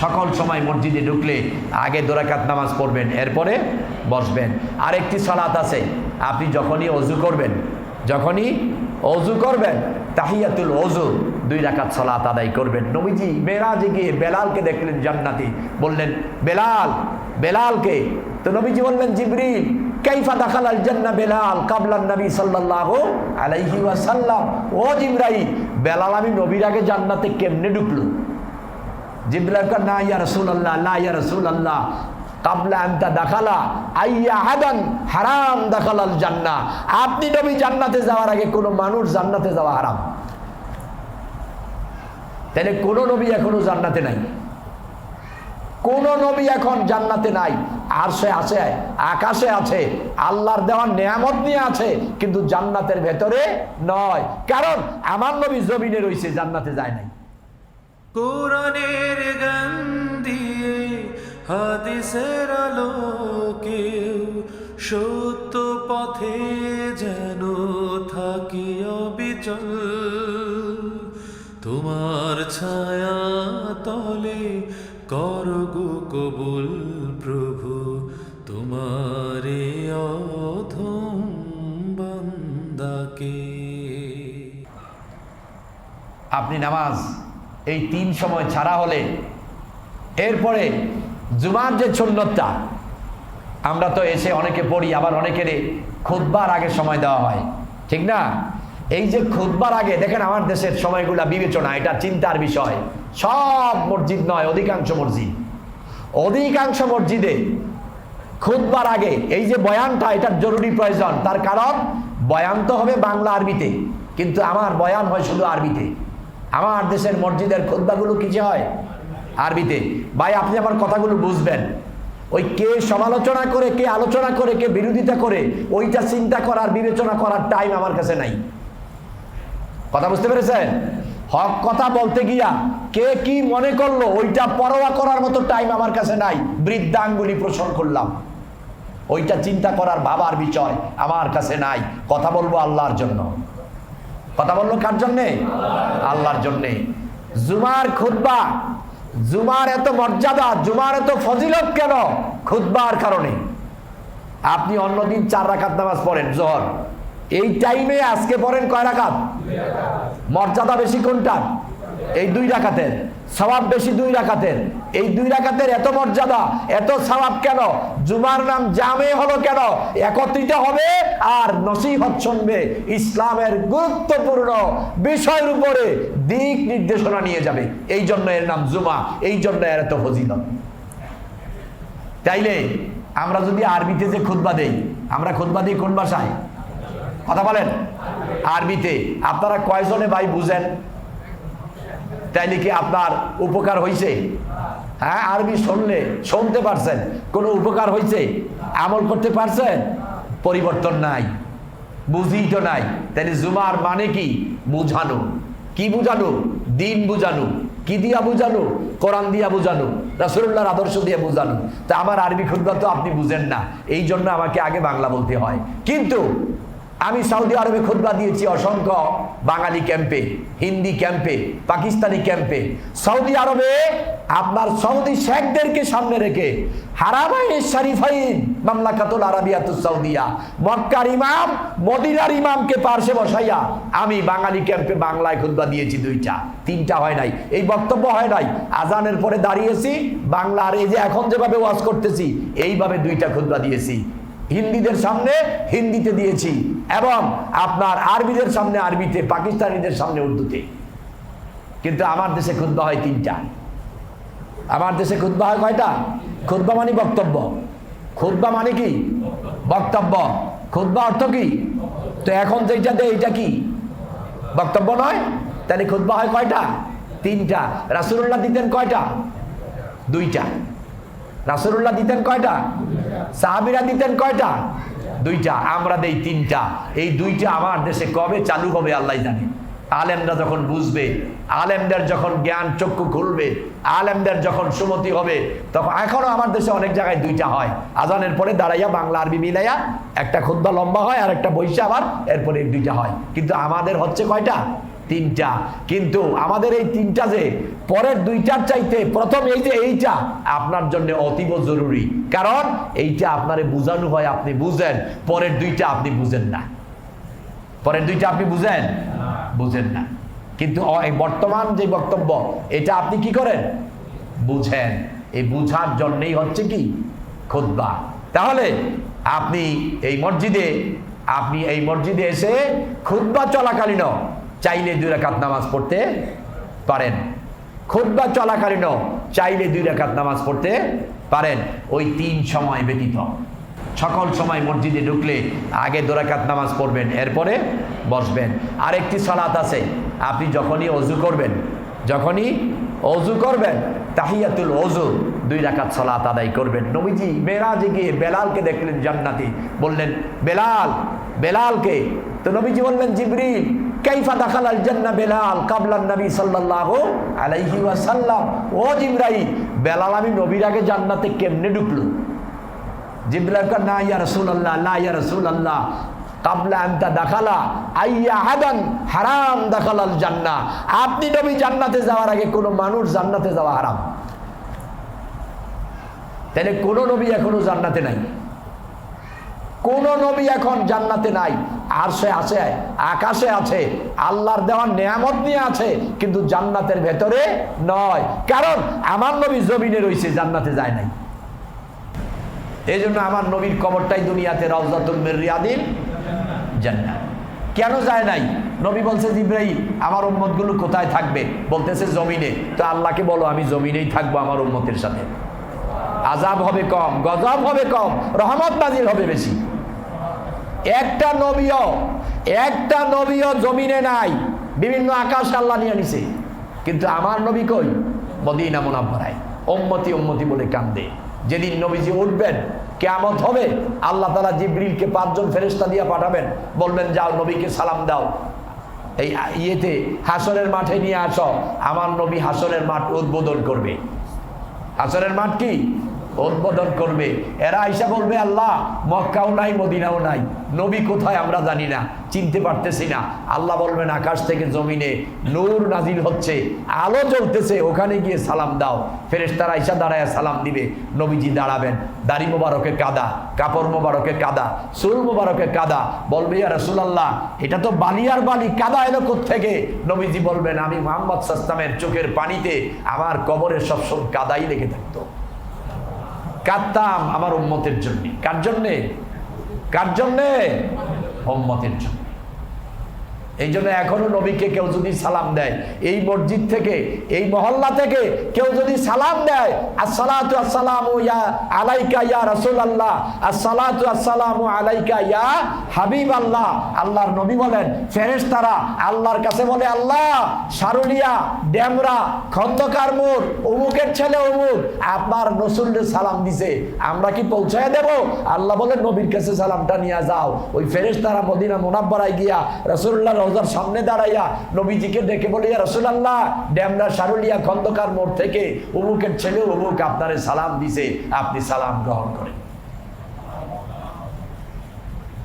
সকল সময় মসজিদে ঢুকলে আগে দোরাকাত নামাজ পড়বেন, এরপরে বসবেন। আরেকটি সালাত আছে, আপনি যখনই অজু করবেন, যখনই অজু করবেন, তাহিয়াতুল অজু, দুই রাকাত সালাত আদায় করবেন। নবীজি মেরাজে গিয়ে বেলালকে দেখলেন জান্নাতি, বললেন, বেলাল, বেলালকে? তো নবীজি বললেন, জিবরিল, কাইফা দাখাল আল জান্না বেলাল কাবলান নবী সাল্লাল্লাহু আলাইহি ওয়াসাল্লাম। ও জিবরাইল, বেলাল, আমি নবীর আগে জান্নাতে কেমনে ঢুকলো জিবরাইল না ইয়া রাসূলুল্লাহ লা ইয়া রাসূলুল্লাহ, কাবলা আনতা দাখালা, আইয়া হাদান হারাম দাখালাল জান্নাহ। আপনি নবী জান্নাতে যাওয়ার আগে কোনো মানুষ জান্নাতে যাওয়া হারাম। তাহলে কোনো নবী এখনও জান্নাতে নাই। কোন নবী এখন জান্নাতে নাই। আর সে আছে, আকাশে আছে, আল্লাহর দেওয়ার নিয়ামত নিয়ে আছে, কিন্তু জান্নাতের ভেতরে নয়। কারণ আমার নবী জমিনে রয়েছে জান্নাতে যায় নাই। কোরআনের গান হাদিসের আলোকে সত্য পথে যেন থাকি অবিচল। তোমার ছায়া তলে করগু কবুল প্রভু, তোমারে অধম বান্দাকে। আপনি নামাজ এই তিন সময় ছাড়া হলে এরপরে জুমার যে সুন্নতটা, আমরা তো এসে অনেকে পড়ি, আবার অনেকের খুদবার আগে সময় দেওয়া হয়। ঠিক না? এই যে খুদবার আগে, দেখেন আমার দেশের সময়গুলা বিবেচনা, এটা চিন্তার বিষয়। সব মসজিদ নয়, অধিকাংশ মসজিদ। অধিকাংশ মসজিদে খুদবার আগে, এই যে বয়ানটা, এটার জরুরি প্রয়োজন। তার কারণ, বয়ান তো হবে বাংলা আরবিতে, কিন্তু আমার বয়ান হয় শুধু আরবিতে। আমার দেশের মসজিদের খুদ্বাগুলো কিছু হয়? আরবিতে। ভাই, আপনি আমার কথাগুলো বুঝবেন। ওই কে সমালোচনা করে, কে আলোচনা করে, কে বিরোধিতা করে, ওইটা চিন্তা করার, বিবেচনা করার টাইম আমার কাছে নাই। কথা বুঝতে পেরেছেন? হক কথা বলতে গিয়া কে কি মনে করল, ওইটা পরোয়া করার মতো টাইম আমার কাছে নাই। বৃদ্ধাঙ্গুলি পোষণ করলাম। ওইটা চিন্তা করার ভাবার বিষয় আমার কাছে নাই। কথা বলব আল্লাহর জন্য। কথা বলল কার জন্যে? আল্লাহর জন্যে। জুমার খুদ্া জুমার এত মর্যাদা, জুমার এত ফজিলত কেন? খুদ্বার কারণে। আপনি অন্যদিন চার রাখাত নামাজ পড়েন, জহর। এই টাইমে আজকে পড়েন কয় রাখাত মর্যাদা বেশি কোনটার? এই দুই রাখাতের সবাব বেশি দুই রাখাতের এই দুই রাখাতের এত মর্যাদা, এত সবাব কেন? জুমার নাম জামে হলো কেন? একত্রিত হবে আর নসিহত শুনবে। ইসলামের গুরুত্বপূর্ণ বিষয়ের উপরে দিক নির্দেশনা নিয়ে যাবে। এই জন্য এর নাম জুমা, এই জন্য এর এত ফজিলত। তাইলে আমরা যদি আরবিতে যে খুতবা দেই, আমরা খুতবা দিই কোন ভাষায়? কথা বলেন? আরবিতে। আপনারা কয়জনে ভাই বুঝেন? তাইলে কি আপনার উপকার হয়েছে হ্যাঁ আরবি শুনলে শুনতে পারছেন। কোনো উপকার হয়েছে আমল করতে পারছেন? পরিবর্তন নাই। বুঝি তো নাই। তাহলে জুমার মানে কি? বুঝানো। কি বুঝানো? দিন বুঝানো। কি দিয়া বুঝানো? কোরআন দিয়া বুঝানো। রাসুল্লাহর আদর্শ দিয়ে বুঝানো। তা আমার আরবি খুদ্া তো আপনি বুঝেন না। এই জন্য আমাকে আগে বাংলা বলতে হয়। কিন্তু আমি সৌদি আরবে খুদ্া দিয়েছি অসংখ্য বাঙালি ক্যাম্পে, হিন্দি ক্যাম্পে, পাকিস্তানি ক্যাম্পে। সৌদি আরবে আপনার সৌদি শেখদেরকে সামনে রেখে হারামাইন শরীফাইন মামলাকাতুল আরাবিয়াতুস সৌদিয়া, মক্কার ইমাম, মদিনার ইমামকে পার্শ্বে বসাইয়া আমি বাঙালি ক্যাম্পে বাংলায় খুদ্া দিয়েছি দুইটা। তিনটা হয় নাই। এই বক্তব্য হয় নাই। আজানের পরে দাঁড়িয়েছি, বাংলার এই যে এখন যেভাবে ওয়াজ করতেছি, এইভাবে দুইটা খুদ্া দিয়েছি। হিন্দিদের সামনে হিন্দিতে দিয়েছি এবং আপনার আরবিদের সামনে আরবিতে, পাকিস্তানিদের সামনে উর্দুতে। কিন্তু আমার দেশে খুদ্া হয় তিনটা। আমার দেশে খুদ্া হয় কয়টা? খুদ্া মানে বক্তব্য। খুদ্া মানে কি? বক্তব্য। খুদ্া অর্থ কি? তো এখন যেটা দেয় এটা কি? বক্তব্য নয়? তাহলে খুদ্া হয় কয়টা? তিনটা। রাসুল্লাহ দিতেন কয়টা? দুইটা। রাসুল্লাহ দিতেন কয়টা? সাহাবিরা দিতেন কয়টা? দুইটা। আমরা দেই তিনটা। এই দুইটা আমার দেশে কবে চালু হবে আল্লাহ জানে। আলেমরা যখন বুঝবে, আলেমদের যখন জ্ঞান চক্ষু খুলবে, আলেমদের যখন সুমতি হবে, তখন এখনও আমার দেশে অনেক জায়গায় দুইটা হয়। আজানের পরে দাঁড়াইয়া বাংলা আরবি মিলাইয়া একটা খুদ্া লম্বা হয় আর একটা বৈশা আবার এরপরে দুইটা হয়। কিন্তু আমাদের হচ্ছে কয়টা? তিনটা। কিন্তু আমাদের এই তিনটা যে, পরের দুইটার চাইতে প্রথম এই যে এইটা আপনার জন্য অতীব জরুরি। কারণ এইটা আপনারে বুঝানো হয় আপনি বুঝেন, পরের দুইটা আপনি বুঝেন না। পরের দুইটা আপনি বুঝেন? বুঝেন না। কিন্তু বর্তমান যে বক্তব্য, এটা আপনি কি করেন? বুঝেন। এই বুঝার জন্যই হচ্ছে কি? খুদ্া তাহলে আপনি এই মসজিদে, আপনি এই মসজিদে এসে খুদ্া চলাকালীন চাইলে দুই রাকাত নামাজ পড়তে পারেন। খুদ্া চলাকালীন চাইলে দুই রাকাত নামাজ পড়তে পারেন। ওই তিন সময় ব্যতীত। সকল সময় মসজিদে ঢুকলে আগে দোরাকাত নামাজ পড়বেন, এরপরে বসবেন। আরেকটি সালাত আছে, আপনি যখনই অজু করবেন, যখনই অজু করবেন, তাহিয়াতুল অজু দুই রাকাত সালাত আদায় করবেন। নবীজি মেরাজে গিয়ে বেলালকে দেখলেন জান্নাতি, বললেন, বেলাল, বেলালকে। তো নবীজি বললেন, জিবরিল কাইফা দাখাল আল জান্না বেলাল কাবলান নবী সাল্লাল্লাহু আলাইহি ওয়াসাল্লাম। বেলাল, আমি নবীর আগে জান্নাতে কেমনে ঢুকলো? জিব্রাইল কর না ইয়া রাসূলুল্লাহ লা ইয়া রাসূলুল্লাহ, কাবলা আনতা দাখালা, আইয়া হাদান হারাম দাখালাল জান্নাহ আপনি নবী জান্নাতে যাওয়ার আগে কোনো মানুষ জান্নাতে যাওয়া হারাম। তাহলে কোন নবী এখনও জান্নাতে নাই। কোন নবী এখন জান্নাতে নাই। আর সে আছে, আকাশে আছে, আল্লাহর দেওয়ার নিয়ামত নিয়ে আছে, কিন্তু জান্নাতের ভেতরে নয়। কারণ আমার নবী জমিনে রয়েছে, জান্নাতে যায় নাই। এই জন্য আমার নবীর কবরটাই দুনিয়াতে রওজাতুল মির রিয়াদিল জান্নাত। কেন যায় নাই? নবী বলছে, জিব্রাইল, আমার উম্মতগুলো কোথায় থাকবে? বলতেছে, জমিনে। তো আল্লাহকে বলো, আমি জমিনেই থাকব আমার উম্মতের সাথে। আজাব হবে কম, গজব হবে কম, রহমত নাজিল হবে বেশি। একটা নবীও, একটা নবীয় জমিনে নাই। বিভিন্ন আকাশ আল্লাহ নিয়ে নিছে। কিন্তু আমার নবী কই? মদিনা মুনাব্বরায়। ওম্মতি ওম্মতি বলে কান্দে। যেদিন নবীজি উঠবেন কেমত হবে, আল্লাহ তালা জিব্রিলকে পাঁচজন ফেরেস্তা দিয়ে পাঠাবেন। বলবেন, যাও নবীকে সালাম দাও। এই ইয়েতে হাসরের মাঠে নিয়ে আস। আমার নবী হাসরের মাঠ উদ্বোধন করবে। হাসরের মাঠ কি? উদ্বোধন করবে। এরা আইসা বলবে, আল্লাহ, মক্কাও নাই, মদিনাও নাই। নবী কোথায় আমরা জানি না, চিনতে পারতেছি না। আল্লাহ বলবেন, আকাশ থেকে জমিনে নূর নাজিল হচ্ছে, আলো জ্বলতেছে, ওখানে গিয়ে সালাম দাও। ফেরেশতারা আইসা দাঁড়ায় সালাম দিবে। নবীজি দাঁড়াবেন। দাড়ি মোবারকে কাদা, কাপড় মোবারকে কাদা, চুল মোবারকে কাদা। বলবে, ইয়া রাসূলুল্লাহ, এটা তো বালিয়ার বালি, কাদা এলো থেকে নবীজি বলবেন, আমি মোহাম্মদ সাস্তামের চোখের পানিতে আমার কবরের সবসময় কাদাই লেগে থাকতো। কাঁদতাম আমার উম্মতের জন্য। কার জন্যে? কার জন্যে? উম্মতের জন্য। এই জন্য এখনও নবীকে কেউ যদি সালাম দেয়, এই মসজিদ থেকে, এই মহল্লা থেকে কেউ যদি সালাম দেয়, আসসালাতু আসসালামু ইয়া আলাইকা ইয়া রাসূলুল্লাহ, আসসালাতু আসসালামু আলাইকা ইয়া হাবিব আল্লাহ আল্লাহর নবী বলেন, ফেরেশতারা আল্লাহর কাছে বলে, আল্লাহ, সারুলিয়া, ডেমরা, খন্দকার মোড় অমুকের ছেলে অমুক আপনার রসুলের সালাম দিছে, আমরা কি পৌঁছায় দেব? আল্লাহ বলে নবীর কাছে সালামটা নিয়ে যাও। ওই ফেরেশতারা মদিনা মোনাব্বরায় গিয়া রসুল্লাহ রোজার সামনে দাঁড়াইয়া নবীজিকে ডেকে বলি রসুলাল্লাহ, ড্যামরা সারুলিয়া খন্দকার মোড় থেকে অমুকের ছেলে অমুক আপনারে সালাম দিছে, আপনি সালাম গ্রহণ করেন।